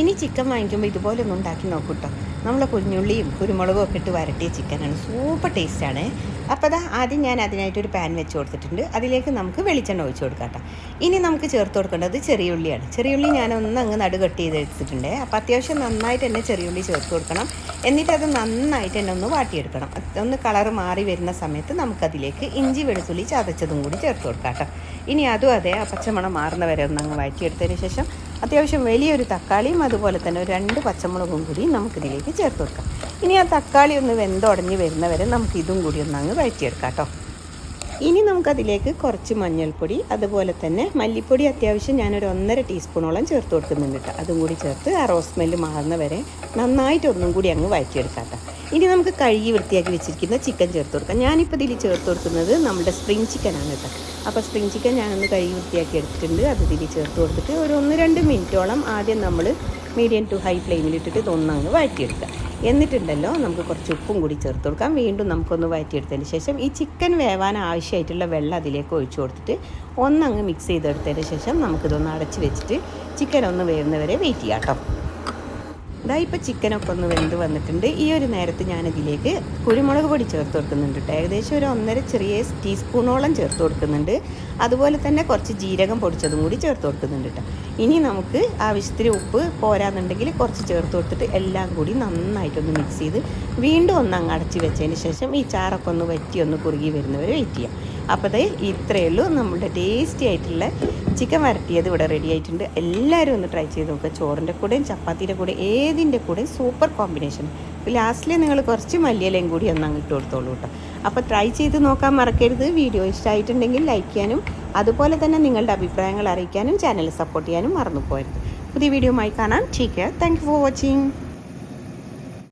ഇനി ചിക്കൻ വാങ്ങിക്കുമ്പോൾ ഇതുപോലെ ഒന്ന് ഉണ്ടാക്കി നോക്കൂ കേട്ടോ നമ്മൾ കുഞ്ഞുള്ളിയും കുരുമുളകും ഒക്കെ ഇട്ട് വരട്ടിയ ചിക്കനാണ് സൂപ്പർ ടേസ്റ്റാണ് അപ്പോൾ അതാ ആദ്യം ഞാൻ അതിനായിട്ടൊരു പാൻ വെച്ച് കൊടുത്തിട്ടുണ്ട്. അതിലേക്ക് നമുക്ക് വെളിച്ചെണ്ണ ഒഴിച്ച് കൊടുക്കാം ഇനി നമുക്ക് ചേർത്ത് കൊടുക്കേണ്ടത് ചെറിയ ഉള്ളിയാണ് ചെറിയ ഉള്ളി ഞാൻ ഒന്ന് അങ്ങ് നടു കട്ട് ചെയ്ത് എടുത്തിട്ടുണ്ട്. അപ്പോൾ അത്യാവശ്യം നന്നായിട്ട് തന്നെ ചെറിയ ഉള്ളി ചേർത്ത് കൊടുക്കണം. എന്നിട്ട് അത് നന്നായിട്ട് തന്നെ ഒന്ന് വാട്ടിയെടുക്കണം. ഒന്ന് കളർ മാറി വരുന്ന സമയത്ത് നമുക്കതിലേക്ക് ഇഞ്ചി വെളുത്തുള്ളി ചതച്ചതും കൂടി ചേർത്ത് കൊടുക്കാം ഇനി അതും അതെ ആ പച്ചമണം മാറുന്ന വരെ ഒന്ന് അങ്ങ് വാറ്റിയെടുത്തതിന് ശേഷം അത്യാവശ്യം വലിയൊരു തക്കാളിയും അതുപോലെ തന്നെ ഒരു രണ്ട് പച്ചമുളകും കൂടി നമുക്കിതിലേക്ക് ചേർത്ത് കൊടുക്കാം. ഇനി ആ തക്കാളി ഒന്ന് വെന്തുടഞ്ഞ് വരുന്നവരെ നമുക്ക് ഇതും കൂടി ഒന്ന് അങ്ങ് വഴറ്റിയെടുക്കാം കേട്ടോ. ഇനി നമുക്കതിലേക്ക് കുറച്ച് മഞ്ഞൾപ്പൊടി അതുപോലെ തന്നെ മല്ലിപ്പൊടി അത്യാവശ്യം ഞാനൊരു ഒന്നര ടീസ്പൂണോളം ചേർത്ത് കൊടുക്കുന്നുണ്ട് കേട്ടോ. അതും കൂടി ചേർത്ത് ആ റോസ് സ്മെല്ല് മാറുന്ന വരെ നന്നായിട്ട് ഒന്നും കൂടി അങ്ങ് വഴറ്റിയെടുക്കാം കേട്ടോ. ഇനി നമുക്ക് കഴുകി വൃത്തിയാക്കി വെച്ചിരിക്കുന്ന ചിക്കൻ ചേർത്ത് കൊടുക്കാം. ഞാനിപ്പോൾ ഇതിൽ ചേർത്ത് കൊടുക്കുന്നത് നമ്മുടെ സ്പ്രിങ് ചിക്കനാണ് കേട്ടോ. അപ്പോൾ സ്പ്രിങ് ചിക്കൻ ഞാനൊന്ന് കഴുകി വൃത്തിയാക്കി എടുത്തിട്ടുണ്ട്. അത് ഇതിൽ ചേർത്ത് കൊടുത്തിട്ട് ഒരു ഒന്ന് രണ്ട് മിനിറ്റോളം ആദ്യം നമ്മൾ മീഡിയം ടു ഹൈ ഫ്ലെയിമിലിട്ടിട്ട് ഇതൊന്നങ്ങ് വഴറ്റിയെടുക്കുക. എന്നിട്ടുണ്ടല്ലോ നമുക്ക് കുറച്ച് ഉപ്പും കൂടി ചേർത്ത് കൊടുക്കാം. വീണ്ടും നമുക്കൊന്ന് വഴറ്റിയെടുത്തതിന് ശേഷം ഈ ചിക്കൻ വേവാൻ ആവശ്യമായിട്ടുള്ള വെള്ളം അതിലേക്ക് ഒഴിച്ചു കൊടുത്തിട്ട് ഒന്നങ്ങ് മിക്സ് ചെയ്തെടുത്തതിന് ശേഷം നമുക്കിതൊന്ന് അടച്ച് വെച്ചിട്ട് ചിക്കൻ ഒന്ന് വേവുന്നവരെ വെയിറ്റ് ചെയ്യാം കേട്ടോ. ഇതാ ഇപ്പോൾ ചിക്കനൊക്കെ ഒന്ന് വെന്ത് വന്നിട്ടുണ്ട്. ഈ ഒരു നേരത്ത് ഞാനിതിലേക്ക് കുരുമുളക് പൊടി ചേർത്ത് കൊടുക്കുന്നുണ്ട് കേട്ടോ ഏകദേശം ഒരു ഒന്നര ചെറിയ ടീസ്പൂണോളം ചേർത്ത് കൊടുക്കുന്നുണ്ട്. അതുപോലെ തന്നെ കുറച്ച് ജീരകം പൊടിച്ചതും കൂടി ചേർത്ത് കൊടുക്കുന്നുണ്ട് കേട്ടോ ഇനി നമുക്ക് ആവശ്യത്തിന് ഉപ്പ് പോരാന്നുണ്ടെങ്കിൽ കുറച്ച് ചേർത്ത് കൊടുത്തിട്ട് എല്ലാം കൂടി നന്നായിട്ടൊന്ന് മിക്സ് ചെയ്ത് വീണ്ടും ഒന്ന് അങ്ങ് അടച്ച് വെച്ചതിന് ശേഷം ഈ ചാറൊക്കെ ഒന്ന് വറ്റി ഒന്ന് കുറുകി വരുന്നവരെ വെയിറ്റ് ചെയ്യാം. അപ്പോൾ അത് ഇത്രയേ ഉള്ളൂ. നമ്മുടെ ടേസ്റ്റി ആയിട്ടുള്ള ചിക്കൻ വരട്ടിയത് ഇവിടെ റെഡി ആയിട്ടുണ്ട്. എല്ലാവരും ഒന്ന് ട്രൈ ചെയ്ത് നോക്കുക ചോറിന്റെ കൂടെയും ചപ്പാത്തിയുടെ കൂടെ ഏതിന്റെ കൂടെയും സൂപ്പർ കോമ്പിനേഷൻ ലാസ്റ്റിൽ നിങ്ങൾ കുറച്ച് മല്ലിയിലയും കൂടി ഒന്ന് അങ്ങ് ഇട്ട് കൊടുത്തോളൂ കേട്ടോ. അപ്പോൾ ട്രൈ ചെയ്ത് നോക്കാൻ മറക്കരുത്. വീഡിയോ ഇഷ്ടമായിട്ടുണ്ടെങ്കിൽ ലൈക്ക് ചെയ്യാനും അതുപോലെ തന്നെ നിങ്ങളുടെ അഭിപ്രായങ്ങൾ അറിയിക്കാനും ചാനൽ സപ്പോർട്ട് ചെയ്യാനും മറന്നു പോകരുത്. പുതിയ വീഡിയോ ആയി കാണാം. Take care thank for watching